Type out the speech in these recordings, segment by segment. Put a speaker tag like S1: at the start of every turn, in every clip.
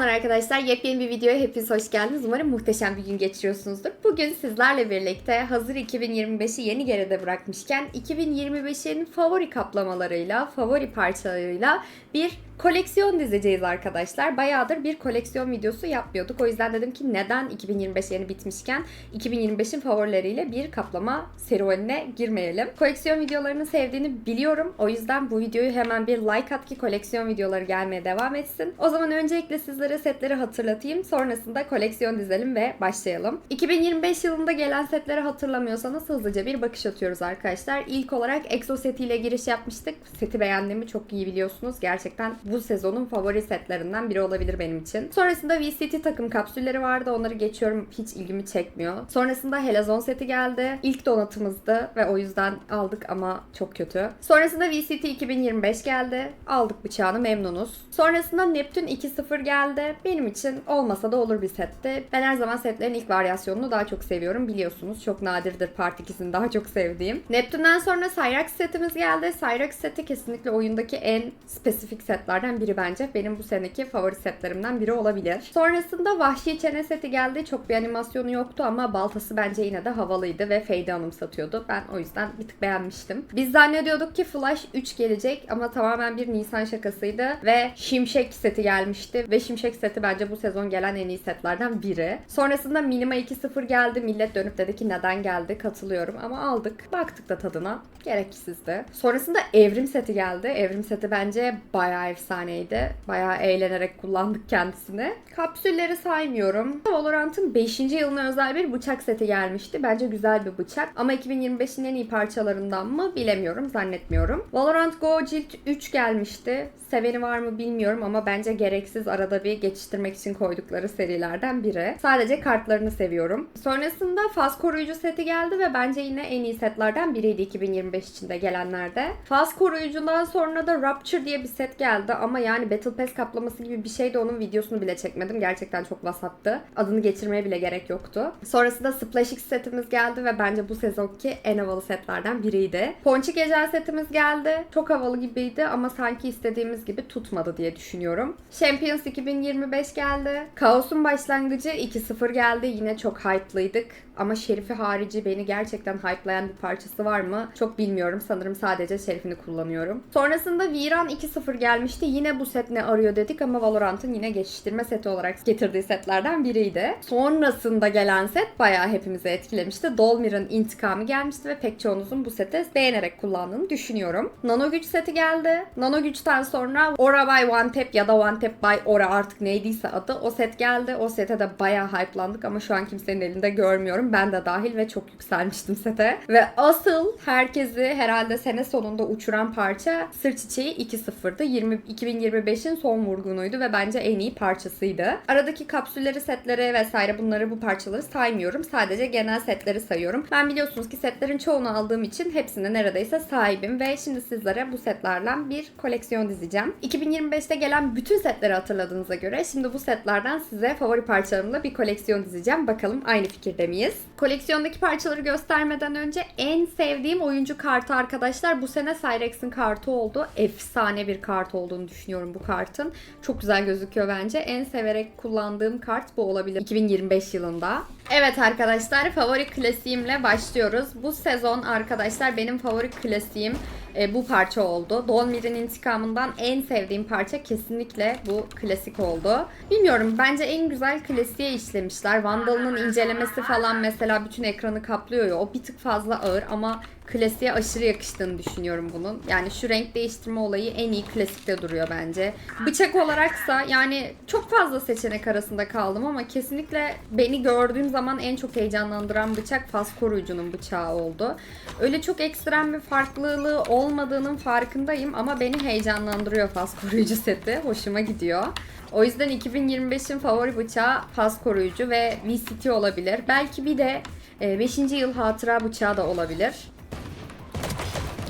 S1: Selamlar arkadaşlar. Yepyeni bir videoya hepiniz hoş geldiniz. Umarım muhteşem bir gün geçiriyorsunuzdur. Bugün sizlerle birlikte hazır 2025'i yeni geride bırakmışken 2025'in favori kaplamalarıyla, favori parçalarıyla bir koleksiyon dizeceğiz arkadaşlar. Bayağıdır bir koleksiyon videosu yapmıyorduk. O yüzden dedim ki neden 2025 yeni bitmişken 2025'in favorileriyle bir kaplama serüvenine girmeyelim. Koleksiyon videolarını sevdiğini biliyorum. O yüzden bu videoyu hemen bir like at ki koleksiyon videoları gelmeye devam etsin. O zaman öncelikle sizlere setleri hatırlatayım. Sonrasında koleksiyon dizelim ve başlayalım. 2025 yılında gelen setleri hatırlamıyorsanız hızlıca bir bakış atıyoruz arkadaşlar. İlk olarak EXO setiyle giriş yapmıştık. Seti beğendiğimi çok iyi biliyorsunuz. Gerçekten bu sezonun favori setlerinden biri olabilir benim için. Sonrasında VCT takım kapsülleri vardı. Onları geçiyorum. Hiç ilgimi çekmiyor. Sonrasında Helazon seti geldi. İlk donatımızdı ve o yüzden aldık ama çok kötü. Sonrasında VCT 2025 geldi. Aldık bıçağını memnunuz. Sonrasında Neptün 2.0 geldi. Benim için olmasa da olur bir setti. Ben her zaman setlerin ilk varyasyonunu daha çok seviyorum. Biliyorsunuz çok nadirdir Part 2'sini daha çok sevdiğim. Neptün'den sonra Cyrax setimiz geldi. Cyrax seti kesinlikle oyundaki en spesifik setlerden biri bence. Benim bu seneki favori setlerimden biri olabilir. Sonrasında Vahşi Çene seti geldi. Çok bir animasyonu yoktu ama baltası bence yine de havalıydı ve Fade'i anımsatıyordu. Ben o yüzden bir tık beğenmiştim. Biz zannediyorduk ki Flash 3 gelecek ama tamamen bir Nisan şakasıydı ve Şimşek seti gelmişti ve Şimşek seti bence bu sezon gelen en iyi setlerden biri. Sonrasında Minima 2.0 geldi. Millet dönüp dedi ki neden geldi? Katılıyorum ama aldık. Baktık da tadına. Gereksizdi. Sonrasında Evrim seti geldi. Evrim seti bence bayağı efsaneydi. Bayağı eğlenerek kullandık kendisini. Kapsülleri saymıyorum. Valorant'ın 5. yılına özel bir bıçak seti gelmişti. Bence güzel bir bıçak. Ama 2025'in en iyi parçalarından mı bilemiyorum. Zannetmiyorum. Valorant Go Cilt 3 gelmişti. Seveni var mı bilmiyorum ama bence gereksiz arada bir geçiştirmek için koydukları serilerden biri. Sadece kartlarını seviyorum. Sonrasında Faz koruyucu seti geldi ve bence yine en iyi setlerden biriydi 2025 içinde gelenlerde. Faz koruyucundan sonra da Rupture diye bir set geldi ama yani Battle Pass kaplaması gibi bir şeydi onun videosunu bile çekmedim. Gerçekten çok vasattı. Adını geçirmeye bile gerek yoktu. Sonrasında Splash X setimiz geldi ve bence bu sezonki en havalı setlerden biriydi. Ponçik Ecel setimiz geldi. Çok havalı gibiydi ama sanki istediğimiz gibi tutmadı diye düşünüyorum. Champions 2025 geldi. Kaos'un başlangıcı 2-0 geldi. Yine çok hype'lıydık. Ama Şerif'i harici beni gerçekten hype'layan bir parçası var mı? Çok bilmiyorum. Sanırım sadece Şerif'ini kullanıyorum. Sonrasında Viran 2-0 gelmişti. Yine bu set ne arıyor dedik ama Valorant'ın yine geçiştirme seti olarak getirdiği setlerden biriydi. Sonrasında gelen set bayağı hepimizi etkilemişti. Dolmir'in intikamı gelmişti ve pek çoğunuzun bu seti beğenerek kullandığını düşünüyorum. Nano güç seti geldi. Nano güçten sonra Aura by One Tap ya da One Tap by Aura artık neydiyse adı o set geldi. O sete de bayağı hype'landık ama şu an kimsenin elinde görmüyorum. Ben de dahil ve çok yükselmiştim sete. Ve asıl herkesi herhalde sene sonunda uçuran parça Sır Çiçeği 2.0'dı. 20, 2025'in son vurgunuydu ve bence en iyi parçasıydı. Aradaki kapsülleri, setleri vesaire bunları bu parçaları saymıyorum. Sadece genel setleri sayıyorum. Ben biliyorsunuz ki setlerin çoğunu aldığım için hepsine neredeyse sahibim ve şimdi sizlere bu setlerden bir koleksiyon dizeceğim. 2025'te gelen bütün setleri hatırladığınıza göre şimdi bu setlerden size favori parçalarımla bir koleksiyon dizeceğim. Bakalım aynı fikirde miyiz? Koleksiyondaki parçaları göstermeden önce en sevdiğim oyuncu kartı arkadaşlar bu sene Cyrex'in kartı oldu. Efsane bir kart olduğunu düşünüyorum bu kartın. Çok güzel gözüküyor bence. En severek kullandığım kart bu olabilir 2025 yılında. Evet arkadaşlar favori klasiğimle başlıyoruz. Bu sezon arkadaşlar benim favori klasiğim e, bu parça oldu. Dolmir'in intikamından en sevdiğim parça kesinlikle bu klasik oldu. Bilmiyorum bence en güzel klasiğe işlemişler. Vandal'ın incelemesi falan mesela bütün ekranı kaplıyor ya o bir tık fazla ağır ama klasiğe aşırı yakıştığını düşünüyorum bunun. Yani şu renk değiştirme olayı en iyi klasikte duruyor bence. Bıçak olaraksa yani çok fazla seçenek arasında kaldım ama kesinlikle beni gördüğüm zaman en çok heyecanlandıran bıçak faz koruyucunun bıçağı oldu. Öyle çok ekstrem bir farklılığı olmadığının farkındayım ama beni heyecanlandırıyor faz koruyucu seti. Hoşuma gidiyor. O yüzden 2025'in favori bıçağı faz koruyucu ve VCT olabilir. Belki bir de 5. yıl hatıra bıçağı da olabilir.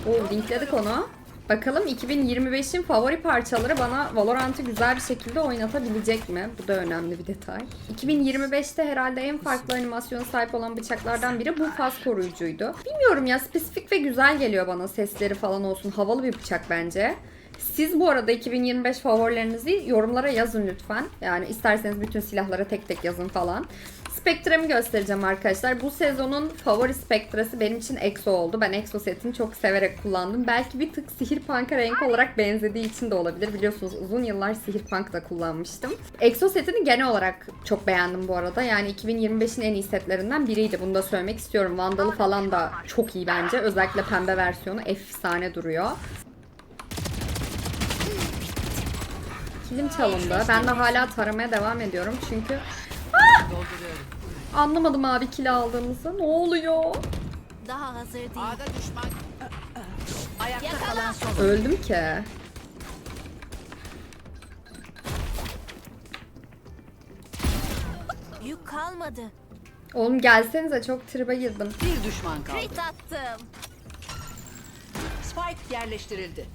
S1: Oo, linkledik onu. Bakalım 2025'in favori parçaları bana Valorant'ı güzel bir şekilde oynatabilecek mi? Bu da önemli bir detay. 2025'te herhalde en farklı animasyona sahip olan bıçaklardan biri bu faz koruyucuydu. Bilmiyorum ya spesifik ve güzel geliyor bana sesleri falan olsun. Havalı bir bıçak bence. Siz bu arada 2025 favorilerinizi yorumlara yazın lütfen. Yani isterseniz bütün silahlara tek tek yazın falan. Spectre'mi göstereceğim arkadaşlar. Bu sezonun favori Spectre'si benim için EXO oldu. Ben EXO setini çok severek kullandım. Belki bir tık Sihir Punk'a renk olarak benzediği için de olabilir. Biliyorsunuz uzun yıllar Sihir Punk da kullanmıştım. EXO setini genel olarak çok beğendim bu arada. Yani 2025'in en iyi setlerinden biriydi. Bunu da söylemek istiyorum. Vandalı falan da çok iyi bence. Özellikle pembe versiyonu efsane duruyor. Kilim çalındı. Ben de hala taramaya devam ediyorum çünkü Anlamadım abi kilo aldığımızı. Ne oluyor?
S2: Daha hazır değil.
S3: Ağda düşman. Ayakta kalan son.
S1: Öldüm ki.
S2: Yük kalmadı.
S1: Oğlum gelsenize çok tribe girdim.
S3: Bir düşman kaldı.
S2: Crit attım.
S3: Spike yerleştirildi.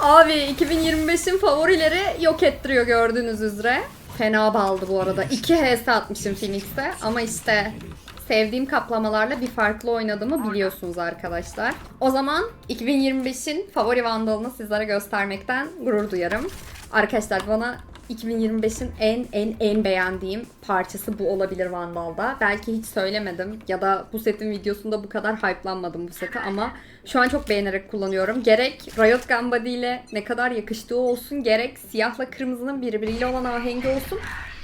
S1: Abi 2025'in favorileri yok ettiriyor gördüğünüz üzere. Fena baldı bu arada. 2 HS atmışım Phoenix'e ama işte sevdiğim kaplamalarla bir farklı oynadığımı biliyorsunuz arkadaşlar. O zaman 2025'in favori vandalını sizlere göstermekten gurur duyarım. Arkadaşlar bana 2025'in en en en beğendiğim parçası bu olabilir Vandal'da. Belki hiç söylemedim ya da bu setin videosunda bu kadar hype'lanmadım bu seti ama şu an çok beğenerek kullanıyorum. Gerek Riot Gun Body ile ne kadar yakıştığı olsun gerek siyahla kırmızının birbiriyle olan ahengi olsun.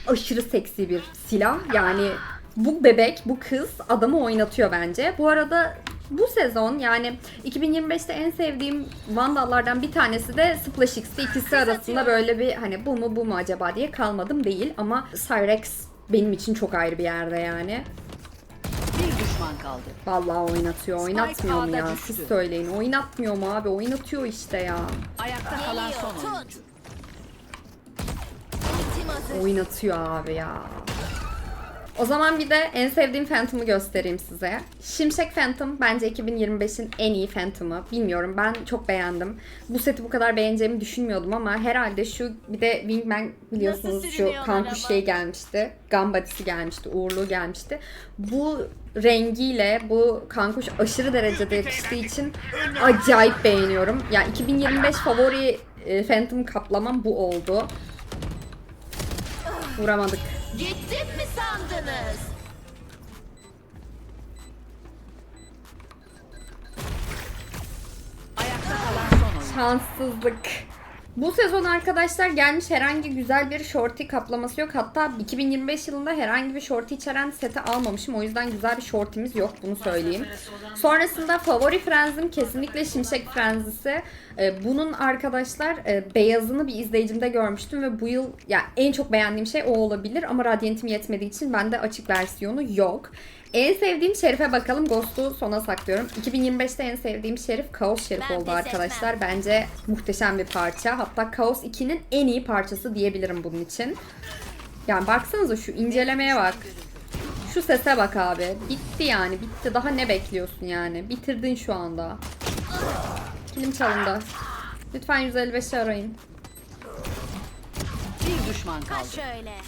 S1: Aşırı seksi bir silah. Yani bu bebek, bu kız adamı oynatıyor bence. Bu arada bu sezon yani 2025'te en sevdiğim Vandal'lardan bir tanesi de Splash X'ti. İkisi arasında böyle bir hani bu mu bu mu acaba diye kalmadım değil ama Cyrex benim için çok ayrı bir yerde yani.
S3: Bir düşman kaldı.
S1: Vallahi oynatıyor. Oynatmıyor mu ya? Siz söyleyin. Oynatmıyor mu abi? Oynatıyor işte ya.
S3: Ayakta kalan son oyuncu.
S1: Oynatıyor abi ya. O zaman bir de en sevdiğim Phantom'ı göstereyim size. Şimşek Phantom bence 2025'in en iyi Phantom'ı. Bilmiyorum ben çok beğendim. Bu seti bu kadar beğeneceğimi düşünmüyordum ama herhalde şu bir de Wingman biliyorsunuz şu kankuş şey gelmişti. Gambadisi gelmişti, uğurluğu gelmişti. Bu rengiyle bu kankuş aşırı derecede yakıştığı için acayip beğeniyorum. Ya 2025 favori e, Phantom kaplamam bu oldu. Vuramadık.
S2: Gittim mi sandınız?
S3: Ayakta kalan son oyuncu.
S1: Şanssızlık. Bu sezon arkadaşlar gelmiş herhangi güzel bir shorty kaplaması yok. Hatta 2025 yılında herhangi bir shorty içeren seti almamışım. O yüzden güzel bir shortimiz yok bunu söyleyeyim. Sonrasında favori frenzim kesinlikle Şimşek Frenzisi. Ee, bunun arkadaşlar e, beyazını bir izleyicimde görmüştüm ve bu yıl ya en çok beğendiğim şey o olabilir ama radyantim yetmediği için bende açık versiyonu yok. En sevdiğim şerife bakalım. Ghost'u sona saklıyorum. 2025'te en sevdiğim şerif Kaos Şerif
S2: Ben
S1: oldu arkadaşlar. Bence muhteşem bir parça. Hatta Kaos 2'nin en iyi parçası diyebilirim bunun için. Yani baksanıza şu incelemeye bak. Şu sese bak abi. Bitti yani bitti. Daha ne bekliyorsun yani? Bitirdin şu anda. Kilim çalındı. Lütfen 155'i arayın.
S3: Bir düşman kaldı.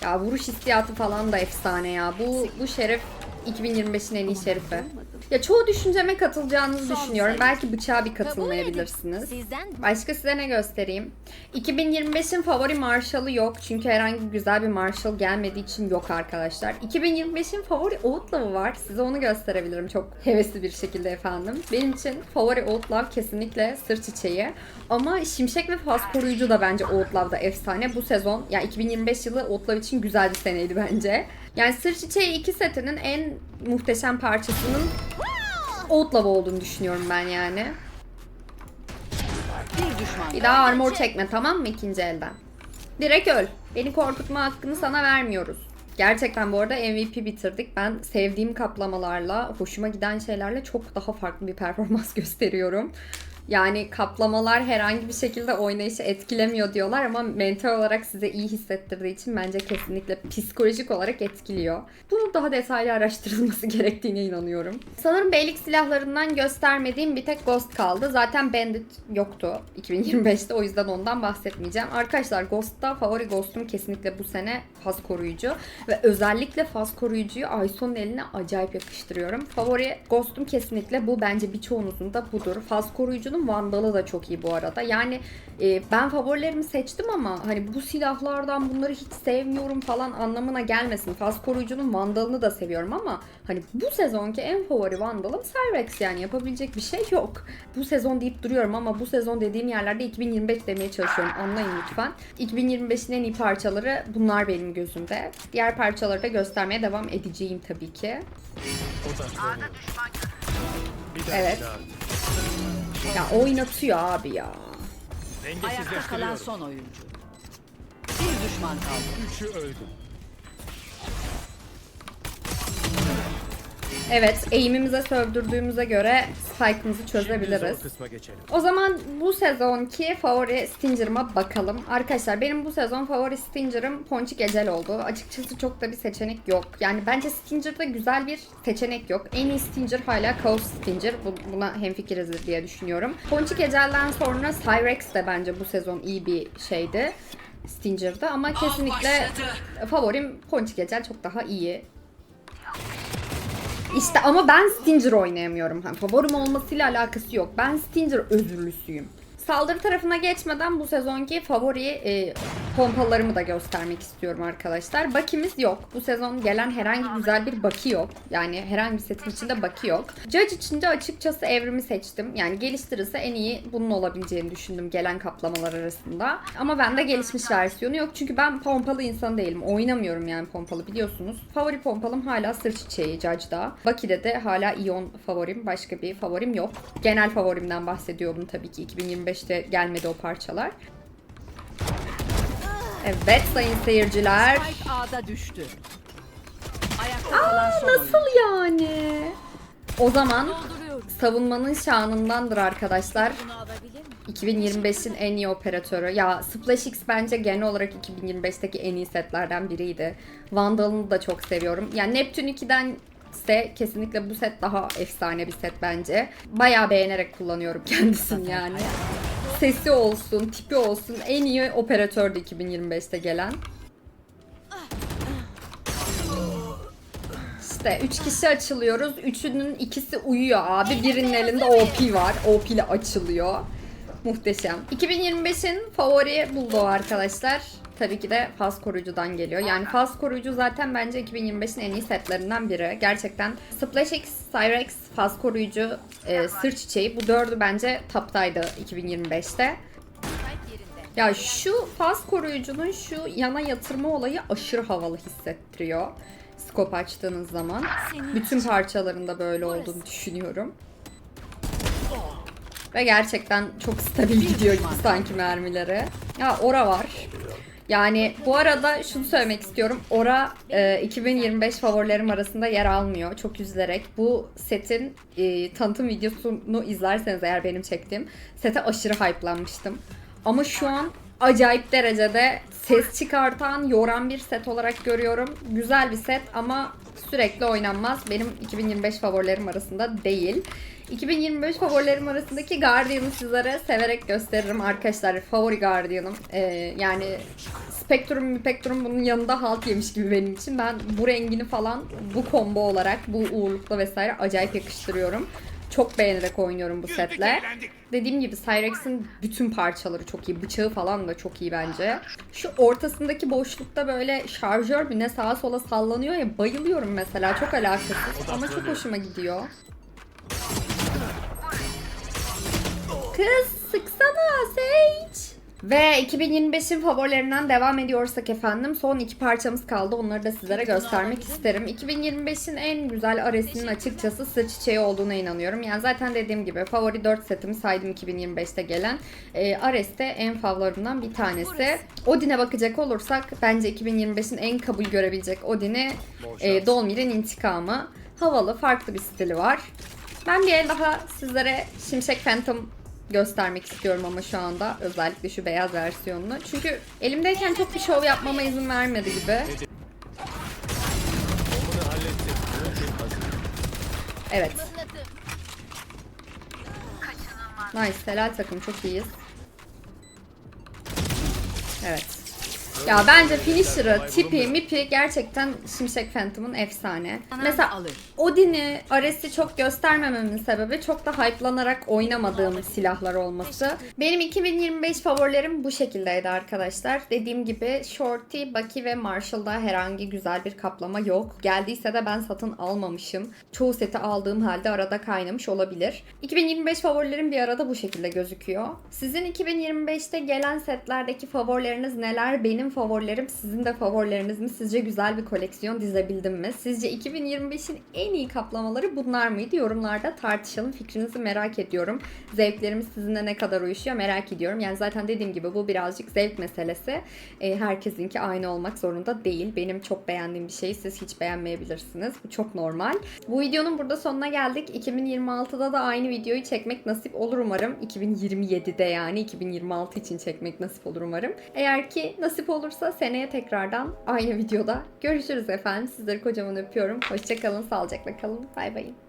S1: Ya vuruş hissiyatı falan da efsane ya. Bu bu şerif 2025'in en iyi şerifi. Ya çoğu düşünceme katılacağınızı düşünüyorum. Belki bıçağa bir katılmayabilirsiniz.
S2: Sizden
S1: Başka size ne göstereyim? 2025'in favori Marshall'ı yok. Çünkü herhangi güzel bir Marshall gelmediği için yok arkadaşlar. 2025'in favori Outlaw'ı var. Size onu gösterebilirim çok hevesli bir şekilde efendim. Benim için favori Outlaw kesinlikle sır çiçeği. Ama Şimşek ve Faz Koruyucu da bence Outlaw'da efsane. Bu sezon yani 2025 yılı Outlaw için güzel bir seneydi bence. Yani Sır Çiçeği 2 setinin en muhteşem parçasının Outlaw olduğunu düşünüyorum ben yani.
S3: Bir düşman
S1: Bir daha armor çekme tamam mı ikinci elden? Direkt öl. Beni korkutma hakkını sana vermiyoruz. Gerçekten bu arada MVP bitirdik. Ben sevdiğim kaplamalarla, hoşuma giden şeylerle çok daha farklı bir performans gösteriyorum. Yani kaplamalar herhangi bir şekilde oynayışı etkilemiyor diyorlar ama mental olarak size iyi hissettirdiği için bence kesinlikle psikolojik olarak etkiliyor. Bunu daha detaylı araştırılması gerektiğine inanıyorum. Sanırım beylik silahlarından göstermediğim bir tek Ghost kaldı. Zaten Bandit yoktu 2025'te o yüzden ondan bahsetmeyeceğim. Arkadaşlar Ghost'ta favori Ghost'um kesinlikle bu sene faz koruyucu ve özellikle faz koruyucuyu Ayso'nun eline acayip yakıştırıyorum. Favori Ghost'um kesinlikle bu. Bence birçoğunuzun da budur. Faz koruyucunun Vandal'ı da çok iyi bu arada. Yani e, ben favorilerimi seçtim ama hani bu silahlardan bunları hiç sevmiyorum falan anlamına gelmesin. Faz koruyucunun Vandal'ını da seviyorum ama hani bu sezonki en favori Vandal'ım Cyrex yani yapabilecek bir şey yok. Bu sezon deyip duruyorum ama bu sezon dediğim yerlerde 2025 demeye çalışıyorum. Anlayın lütfen. 2025'in en iyi parçaları bunlar benim gözümde. Diğer parçaları da göstermeye devam edeceğim tabii ki. Evet. Ya oynatıyor abi ya.
S3: Ayakta kalan son oyuncu. Bir düşman kaldı.
S4: Üçü öldü.
S1: Evet, eğimimize sövdürdüğümüze göre spike'ımızı çözebiliriz.
S4: zor kısma geçelim.
S1: O zaman bu sezonki favori Stinger'ıma bakalım. Arkadaşlar benim bu sezon favori Stinger'ım Ponçik Ecel oldu. Açıkçası çok da bir seçenek yok. Yani bence Stinger'da güzel bir seçenek yok. En iyi Stinger hala Chaos Stinger. Bu- Buna hemfikiriz diye düşünüyorum. Ponçik Ecel'den sonra Cyrex de bence bu sezon iyi bir şeydi. Stinger'da ama kesinlikle favorim Ponçik Ecel çok daha iyi. İşte ama ben Stinger oynayamıyorum. Hani favorim olmasıyla alakası yok. Ben Stinger özürlüsüyüm. Saldırı tarafına geçmeden bu sezonki favori e, pompalarımı da göstermek istiyorum arkadaşlar. Bakimiz yok. Bu sezon gelen herhangi güzel bir baki yok. Yani herhangi bir setin içinde baki yok. Judge içinde açıkçası evrimi seçtim. Yani geliştirirse en iyi bunun olabileceğini düşündüm gelen kaplamalar arasında. Ama bende gelişmiş versiyonu yok. Çünkü ben pompalı insan değilim. Oynamıyorum yani pompalı biliyorsunuz. Favori pompalım hala sır çiçeği Judge'da. Baki'de de hala Ion favorim. Başka bir favorim yok. Genel favorimden bahsediyorum tabii ki. 2025'te gelmedi o parçalar. Evet sayın seyirciler.
S3: Spike A'da düştü. Ayakta kalan son oyuncu.
S1: Nasıl yani? O zaman savunmanın şanındandır arkadaşlar. 2025'in en iyi operatörü. Ya Splash X bence genel olarak 2025'teki en iyi setlerden biriydi. Vandal'ını da çok seviyorum. Yani Neptune 2'den ise kesinlikle bu set daha efsane bir set bence. Bayağı beğenerek kullanıyorum kendisini yani. Sesi olsun, tipi olsun en iyi operatördü 2025'te gelen. İşte 3 kişi açılıyoruz. Üçünün ikisi uyuyor abi. Birinin elinde OP var. OP ile açılıyor. Muhteşem. 2025'in favori bulldog arkadaşlar. Tabii ki de faz koruyucudan geliyor. Yani faz koruyucu zaten bence 2025'in en iyi setlerinden biri. Gerçekten Splash X, Cyrex, faz koruyucu, e, sır çiçeği bu dördü bence taptaydı 2025'te. Ya şu faz koruyucunun şu yana yatırma olayı aşırı havalı hissettiriyor. Skop açtığınız zaman. Bütün parçalarında böyle olduğunu düşünüyorum. Ve gerçekten çok stabil gidiyor gibi sanki mermileri. Ya Ora var. Yani bu arada şunu söylemek istiyorum. Ora e, 2025 favorilerim arasında yer almıyor. Çok üzülerek. Bu setin e, tanıtım videosunu izlerseniz eğer benim çektiğim sete aşırı hype'lanmıştım. Ama şu an acayip derecede ses çıkartan, yoran bir set olarak görüyorum. Güzel bir set ama sürekli oynanmaz. Benim 2025 favorilerim arasında değil. 2025 favorilerim arasındaki Guardian'ı sizlere severek gösteririm arkadaşlar. Favori Guardian'ım. Ee, yani Spectrum, Spectrum bunun yanında halt yemiş gibi benim için. Ben bu rengini falan bu combo olarak, bu uğurlukla vesaire acayip yakıştırıyorum. Çok beğenerek oynuyorum bu setle. Dediğim gibi Cyrex'in bütün parçaları çok iyi. Bıçağı falan da çok iyi bence. Şu ortasındaki boşlukta böyle şarjör mü ne sağa sola sallanıyor ya bayılıyorum mesela. Çok alakasız ama çok hoşuma gidiyor. Kız. Ve 2025'in favorilerinden devam ediyorsak efendim son iki parçamız kaldı. Onları da sizlere göstermek isterim. 2025'in en güzel Ares'inin açıkçası sır çiçeği olduğuna inanıyorum. Yani zaten dediğim gibi favori 4 setimi saydım 2025'te gelen. Ee, Ares de en favorimden bir tanesi. Odin'e bakacak olursak bence 2025'in en kabul görebilecek Odin'i e, Dolmir'in intikamı. Havalı, farklı bir stili var. Ben bir el daha sizlere Şimşek Phantom göstermek istiyorum ama şu anda özellikle şu beyaz versiyonunu. Çünkü elimdeyken çok bir şov yapmama izin vermedi gibi. Evet. Nice. Helal takım. Çok iyiyiz. Evet. Ya bence finisher'ı, tipi, mipi gerçekten Şimşek Phantom'un efsane. Mesela. Odin'i, Ares'i çok göstermememin sebebi çok da hype'lanarak oynamadığım silahlar olması. Benim 2025 favorilerim bu şekildeydi arkadaşlar. Dediğim gibi Shorty, Bucky ve Marshall'da herhangi güzel bir kaplama yok. Geldiyse de ben satın almamışım. Çoğu seti aldığım halde arada kaynamış olabilir. 2025 favorilerim bir arada bu şekilde gözüküyor. Sizin 2025'te gelen setlerdeki favorileriniz neler? Benim favorilerim sizin de favorileriniz mi? Sizce güzel bir koleksiyon dizebildim mi? Sizce 2025'in en iyi kaplamaları bunlar mıydı? Yorumlarda tartışalım. Fikrinizi merak ediyorum. Zevklerimiz sizinle ne kadar uyuşuyor merak ediyorum. Yani zaten dediğim gibi bu birazcık zevk meselesi. E, herkesinki aynı olmak zorunda değil. Benim çok beğendiğim bir şeyi siz hiç beğenmeyebilirsiniz. Bu çok normal. Bu videonun burada sonuna geldik. 2026'da da aynı videoyu çekmek nasip olur umarım. 2027'de yani 2026 için çekmek nasip olur umarım. Eğer ki nasip olursa seneye tekrardan aynı videoda görüşürüz efendim. Sizleri kocaman öpüyorum. Hoşçakalın, sağlıcakla kalın. Bay bay.